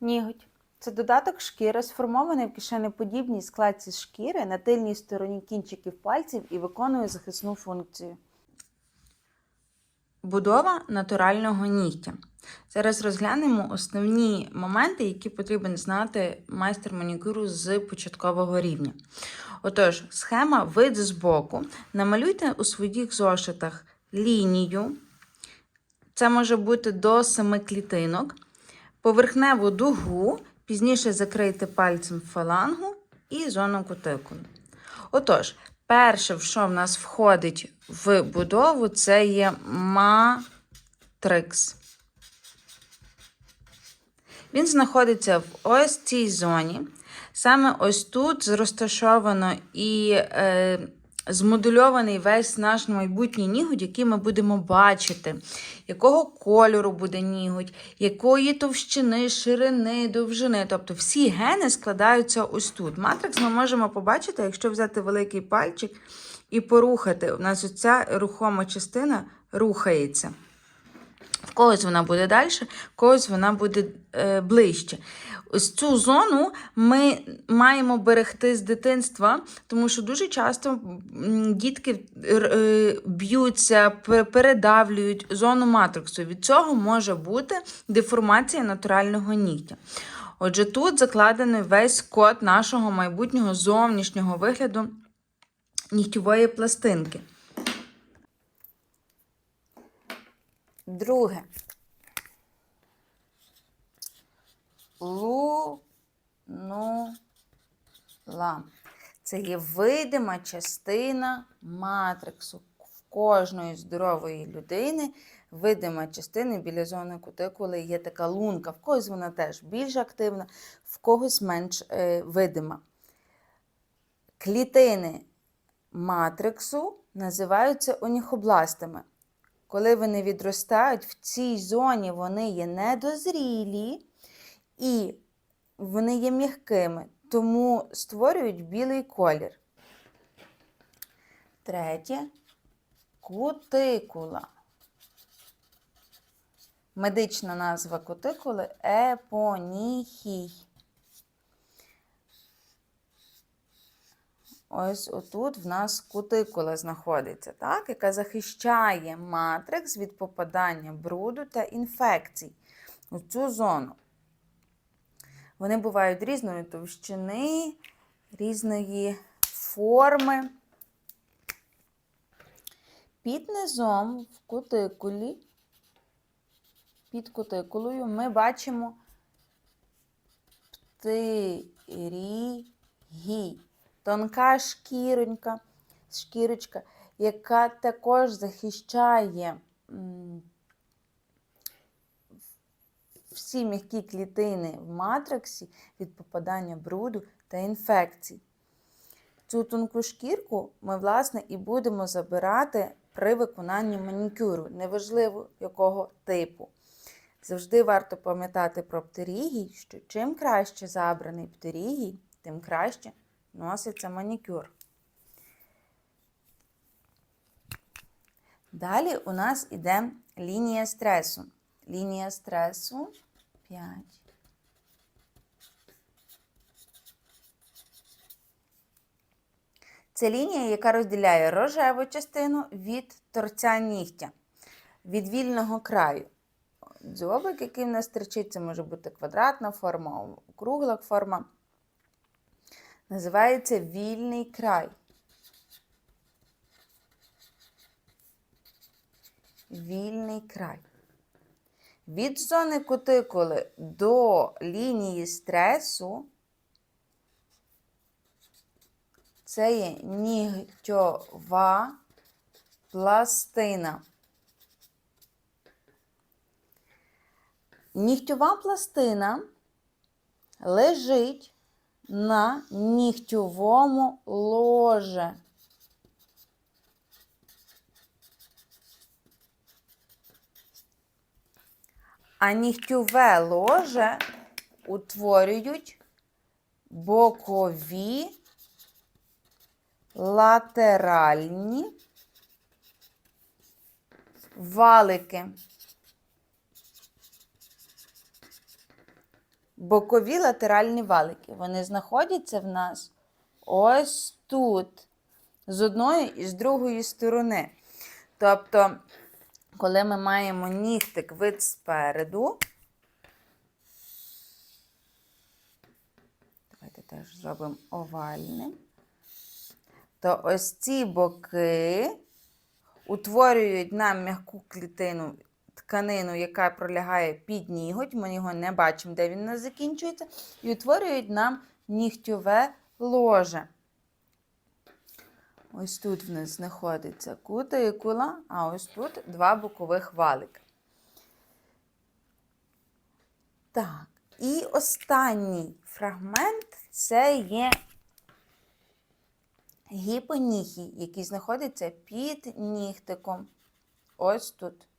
Ніготь. Це додаток шкіри, сформований в кишенеподібній складці шкіри на тильній стороні кінчиків пальців і виконує захисну функцію. Будова натурального нігтя. Зараз розглянемо основні моменти, які потрібен знати майстер манікюру з початкового рівня. Отож, схема вид збоку. Намалюйте у своїх зошитах лінію. Це може бути до 7 клітинок. Поверхневу дугу, пізніше закрийте пальцем фалангу і зону кутикули. Отож, перше, що в нас входить в будову, це є матрикс. Він знаходиться в ось цій зоні. Саме ось тут розташовано і е, змодульований весь наш майбутній нігодь, який ми будемо бачити, якого кольору буде нігодь, якої товщини, ширини, довжини. Тобто всі гени складаються ось тут. Матрикс ми можемо побачити, якщо взяти великий пальчик і порухати. У нас оця рухома частина рухається. В когось вона буде далі, в когось вона буде е, ближче. Ось цю зону ми маємо берегти з дитинства, тому що дуже часто дітки е, б'ються, передавлюють зону матриксу. Від цього може бути деформація натурального нігтя. Отже, тут закладений весь код нашого майбутнього зовнішнього вигляду нігтєвої пластинки. Друге. Лунула. Це є видима частина матриксу. В кожної здорової людини видима частина біля зони кутикули є така лунка. В когось вона теж більш активна, в когось менш е, видима. Клітини матриксу називаються оніхобластами. Коли вони відростають, в цій зоні вони є недозрілі і вони є м'якими, тому створюють білий колір. Третє кутикула. Медична назва кутикули епоніхій. Ось отут в нас кутикула знаходиться, так, яка захищає матрикс від попадання бруду та інфекцій у цю зону. Вони бувають різної товщини, різної форми. Під низом в кутикулі, під кутикулою ми бачимо птерігій. Тонка шкіронька, шкірочка, яка також захищає всі м'які клітини в матриксі від попадання бруду та інфекцій. Цю тонку шкірку ми, власне, і будемо забирати при виконанні манікюру, неважливо якого типу. Завжди варто пам'ятати про птерігій, що чим краще забраний птерігій, тим краще носиться манікюр. Далі у нас іде лінія стресу. Лінія стресу 5. Це лінія, яка розділяє рожеву частину від торця нігтя, від вільного краю. Дзьобик, який в нас терчить, це може бути квадратна форма, кругла форма. Називається вільний край. Вільний край. Від зони кутикули до лінії стресу це є нігтьова пластина. Нігтьова пластина лежить на нігтьовому ложе. А нігтьове ложе утворюють бокові латеральні валики. Бокові латеральні валики. Вони знаходяться в нас ось тут, з одної і з другої сторони. Тобто, коли ми маємо нігтик вид спереду, давайте теж зробимо овальним, то ось ці боки утворюють нам м'яку клітину, тканину, яка пролягає під ніготь. Ми його не бачимо, де він у закінчується, і утворюють нам нігтьове ложе. Ось тут в нас знаходиться кутикула, а ось тут два бокових валика. Так, і останній фрагмент це є гіпоніхій, який знаходиться під нігтиком. Ось тут.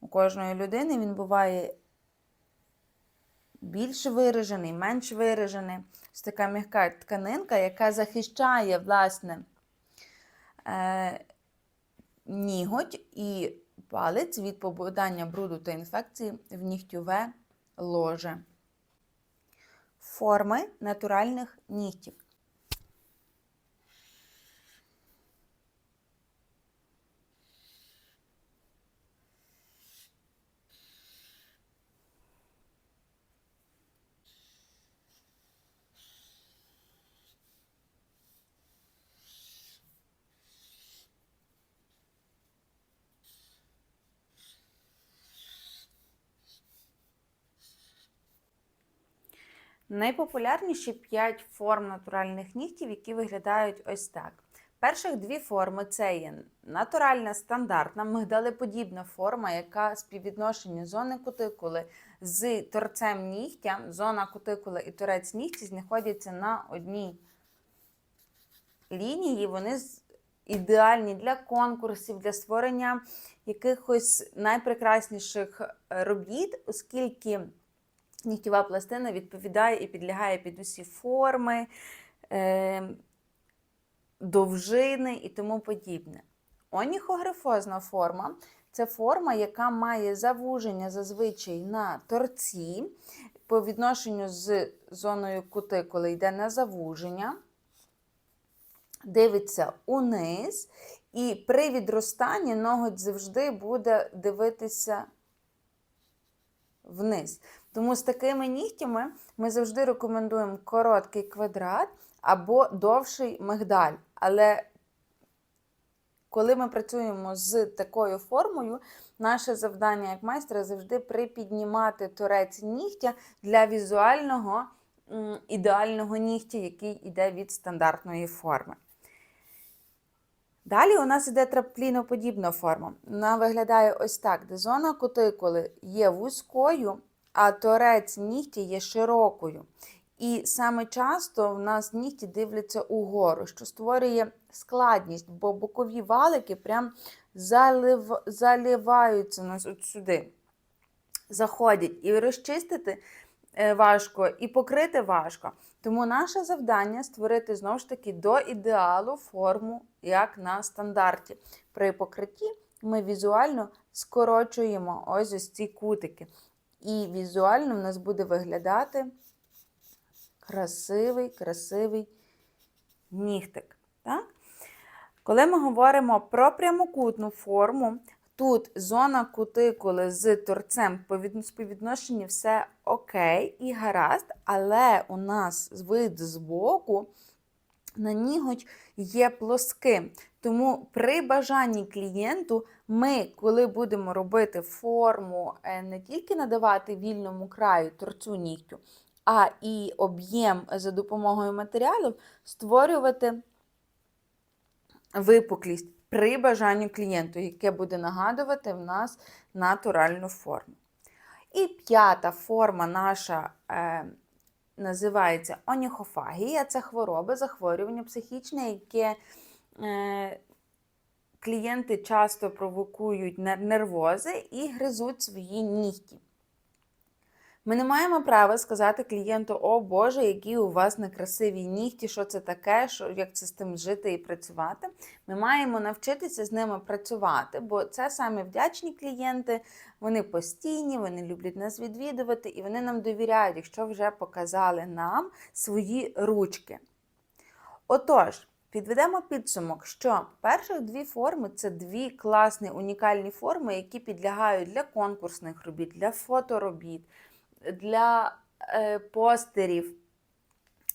У кожної людини він буває більш виражений, менш виражений. Ось така м'яка тканинка, яка захищає, власне, е, ніготь і палець від попадання бруду та інфекції в нігтьове ложе. Форми натуральних нігтів. Найпопулярніші 5 форм натуральних нігтів, які виглядають ось так. Перших дві форми це є натуральна стандартна мигдалеподібна форма, яка співвідношення зони кутикули з торцем нігтя, зона кутикули і торець нігті знаходяться на одній лінії. Вони ідеальні для конкурсів, для створення якихось найпрекрасніших е, робіт, оскільки нігтєва пластина відповідає і підлягає під усі форми, е, довжини і тому подібне. Оніхогрифозна форма це форма, яка має завуження зазвичай на торці, по відношенню з зоною кутикули йде на завуження, дивиться униз, і при відростанні ноготь завжди буде дивитися вниз. Тому з такими нігтями ми завжди рекомендуємо короткий квадрат або довший мигдаль. Але коли ми працюємо з такою формою, наше завдання як майстра завжди припіднімати торець нігтя для візуального ідеального нігтя, який йде від стандартної форми. Далі у нас іде трапліноподібна форма. Вона виглядає ось так, де зона кутикули є вузькою, а торець нігті є широкою. І саме часто в нас нігті дивляться угору, що створює складність, бо бокові валики прям залив, заливаються нас от сюди, заходять. І розчистити е, важко, і покрити важко. Тому наше завдання створити знову ж таки до ідеалу форму, як на стандарті. При покритті ми візуально скорочуємо ось ось ці кутики. І візуально в нас буде виглядати красивий, красивий нігтик. Так? Коли ми говоримо про прямокутну форму, тут зона кутикули з торцем по від- все окей і гаразд, але у нас вид збоку на ніготь є плоским. Тому при бажанні клієнту ми, коли будемо робити форму, е, не тільки надавати вільному краю торцю нігтю, а і об'єм за допомогою матеріалів створювати випуклість при бажанні клієнту, яке буде нагадувати в нас натуральну форму. І п'ята форма наша е, називається оніхофагія. Це хвороба, захворювання психічне, яке клієнти часто провокують нервози і гризуть свої нігті. Ми не маємо права сказати клієнту, о Боже, які у вас некрасиві нігті, що це таке, що, як це з тим жити і працювати. Ми маємо навчитися з ними працювати, бо це саме вдячні клієнти, вони постійні, вони люблять нас відвідувати і вони нам довіряють, якщо вже показали нам свої ручки. Отож, підведемо підсумок, що перших дві форми це дві класні унікальні форми, які підлягають для конкурсних робіт, для фоторобіт, для е, постерів.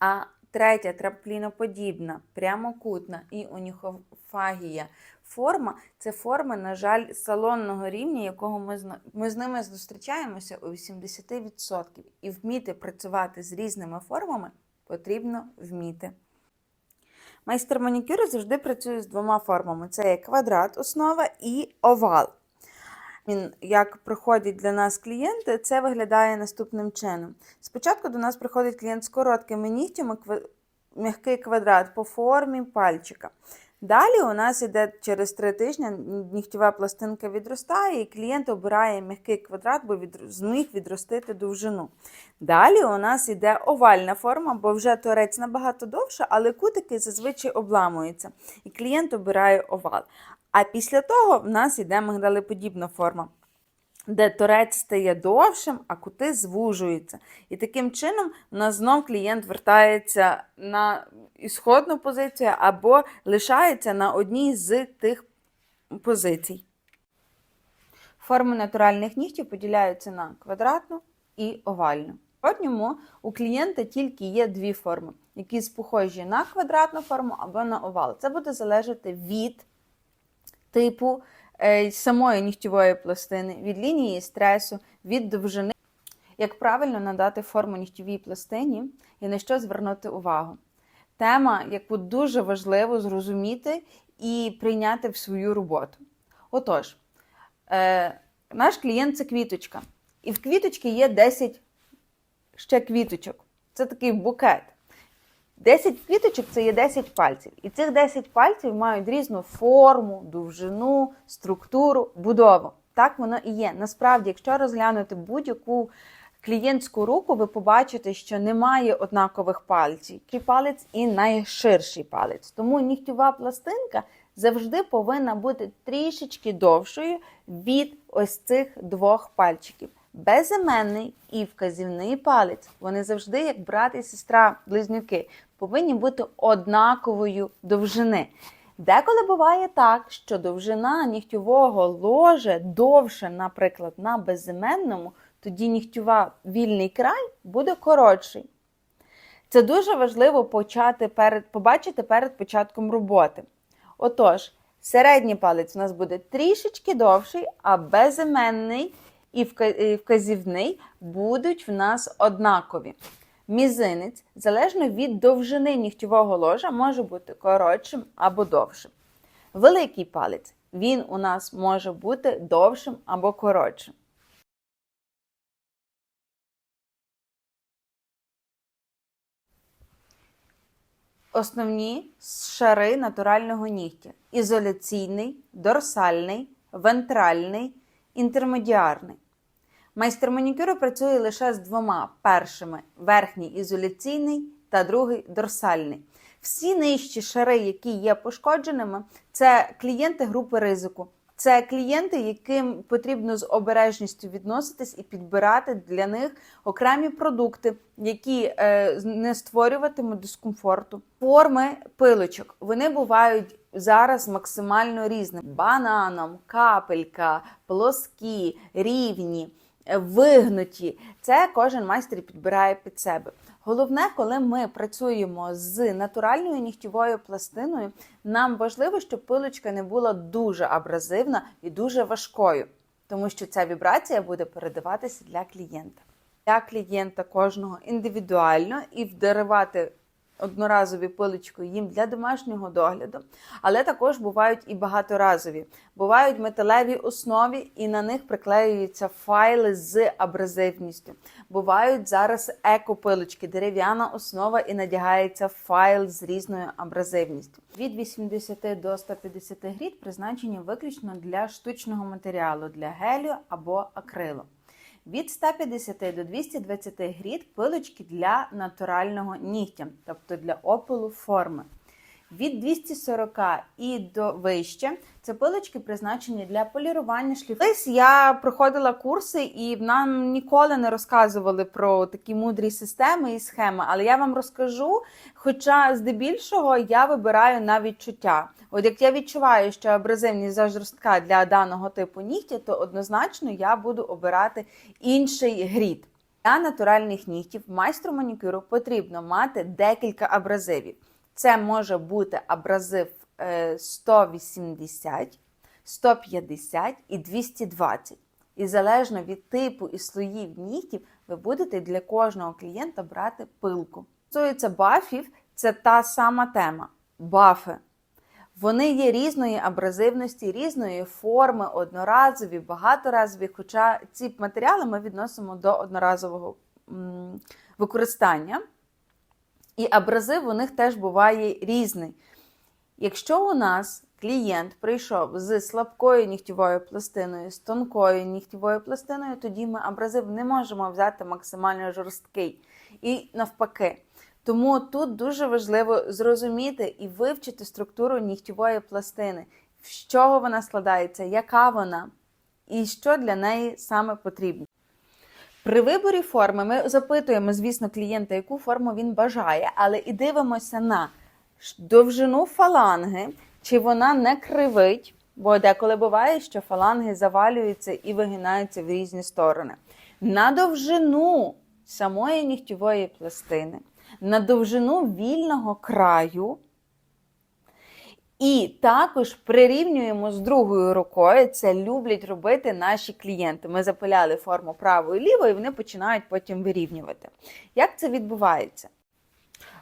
А третя трампліноподібна, прямокутна і уніхофагія форма це форми, на жаль, салонного рівня, якого ми, ми з ними зустрічаємося у 80%. І вміти працювати з різними формами потрібно вміти. Майстер манікюру завжди працює з двома формами: це є квадрат, основа і овал. Як приходять для нас клієнти, це виглядає наступним чином. Спочатку до нас приходить клієнт з короткими нігтями, м'який квадрат по формі пальчика. Далі у нас іде через три тижні нігтєва пластинка відростає, і клієнт обирає м'який квадрат, бо зміг відростити довжину. Далі у нас іде овальна форма, бо вже торець набагато довше, але кутики зазвичай обламуються. І клієнт обирає овал. А після того в нас іде мигдалеподібна форма, де торець стає довшим, а кути звужуються. І таким чином у нас знов клієнт вертається на ісходну позицію або лишається на одній з тих позицій. Форми натуральних нігтів поділяються на квадратну і овальну. Одному у клієнта тільки є дві форми, які схожі на квадратну форму або на овал. Це буде залежати від типу самої нігтєвої пластини, від лінії стресу, від довжини. Як правильно надати форму нігтєвій пластині і на що звернути увагу. Тема, яку дуже важливо зрозуміти і прийняти в свою роботу. Отож, е, наш клієнт це квіточка. І в квіточки є 10 ще квіточок. Це такий букет. 10 квіточок це є 10 пальців. І цих 10 пальців мають різну форму, довжину, структуру, будову. Так воно і є. Насправді, якщо розглянути будь-яку клієнтську руку, ви побачите, що немає однакових пальців. Ширший палець і найширший палець. Тому нігтєва пластинка завжди повинна бути трішечки довшою від ось цих двох пальчиків. Безіменний і вказівний палець, вони завжди, як брат і сестра, близнюки, повинні бути однаковою довжини. Деколи буває так, що довжина нігтєвого ложа довше, наприклад, на безіменному, тоді нігтєва вільний край буде коротший. Це дуже важливо почати перед, побачити перед початком роботи. Отож, середній палець у нас буде трішечки довший, а безіменний і вказівний будуть в нас однакові. Мізинець, залежно від довжини нігтєвого ложа, може бути коротшим або довшим. Великий палець, він у нас може бути довшим або коротшим. Основні шари натурального нігтя: ізоляційний, дорсальний, вентральний, інтермедіарний. Майстер манікюру працює лише з двома: першими верхній ізоляційний та другий дорсальний. Всі нижчі шари, які є пошкодженими, це клієнти групи ризику. Це клієнти, яким потрібно з обережністю відноситись і підбирати для них окремі продукти, які е, не створюватимуть дискомфорту. Форми пилочок вони бувають зараз максимально різними: бананом, капелька, плоскі, рівні, вигнуті. Це кожен майстер підбирає під себе. Головне, коли ми працюємо з натуральною нігтєвою пластиною, нам важливо, щоб пилочка не була дуже абразивна і дуже важкою, тому що ця вібрація буде передаватися для клієнта. Для клієнта кожного індивідуально і вдаривати одноразові пилочки їм для домашнього догляду, але також бувають і багаторазові. Бувають металеві основі, і на них приклеюються файли з абразивністю. Бувають зараз екопилочки, дерев'яна основа і надягається файл з різною абразивністю. Від 80 до 150 гріт призначені виключно для штучного матеріалу, для гелю або акрилу. Від 150 до 220 грід пилочки для натурального нігтя, тобто для опилу форми. Від 240 і до вище це пилочки призначені для полірування шліфу. Колись я проходила курси, і нам ніколи не розказували про такі мудрі системи і схеми, але я вам розкажу. Хоча здебільшого я вибираю на відчуття. От як я відчуваю, що абразивність зажорстка для даного типу нігтя, то однозначно я буду обирати інший грід. Для натуральних нігтів майстру манікюру потрібно мати декілька абразивів. Це може бути абразив е, 180, 150 і 220. І залежно від типу і слоїв нігтів, ви будете для кожного клієнта брати пилку. Стосується бафів, це та сама тема. Бафи. Вони є різної абразивності, різної форми, одноразові, багаторазові. Хоча ці матеріали ми відносимо до одноразового використання. І абразив у них теж буває різний. Якщо у нас клієнт прийшов з слабкою нігтєвою пластиною, з тонкою нігтєвою пластиною, тоді ми абразив не можемо взяти максимально жорсткий. І навпаки. Тому тут дуже важливо зрозуміти і вивчити структуру нігтєвої пластини, з чого вона складається, яка вона, і що для неї саме потрібно. При виборі форми ми запитуємо, звісно, клієнта, яку форму він бажає, але і дивимося на довжину фаланги, чи вона не кривить, бо деколи буває, що фаланги завалюються і вигинаються в різні сторони. На довжину самої нігтєвої пластини, на довжину вільного краю. І також прирівнюємо з другою рукою. Це люблять робити наші клієнти. Ми запиляли форму правою і лівою, і вони починають потім вирівнювати. Як це відбувається?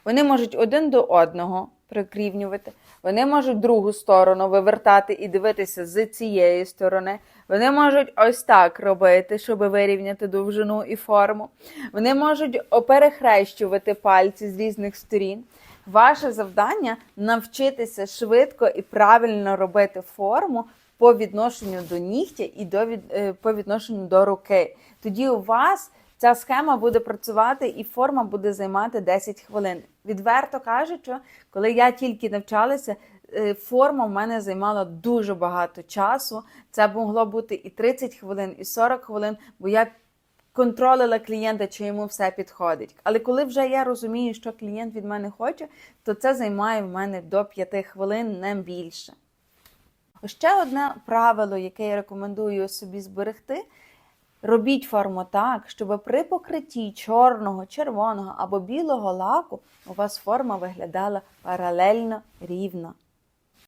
Вони можуть один до одного прикрівнювати, вони можуть другу сторону вивертати і дивитися з цієї сторони. Вони можуть ось так робити, щоб вирівняти довжину і форму. Вони можуть перехрещувати пальці з різних сторін. Ваше завдання навчитися швидко і правильно робити форму по відношенню до нігтя і до від, е, по відношенню до руки. Тоді у вас ця схема буде працювати і форма буде займати 10 хвилин. Відверто кажучи, коли я тільки навчалася, е, форма в мене займала дуже багато часу. Це могло бути і 30 хвилин, і 40 хвилин, бо я контролила клієнта, чи йому все підходить. Але коли вже я розумію, що клієнт від мене хоче, то це займає в мене до 5 хвилин, не більше. Ще одне правило, яке я рекомендую собі зберегти. Робіть форму так, щоб при покритті чорного, червоного або білого лаку у вас форма виглядала паралельно рівно.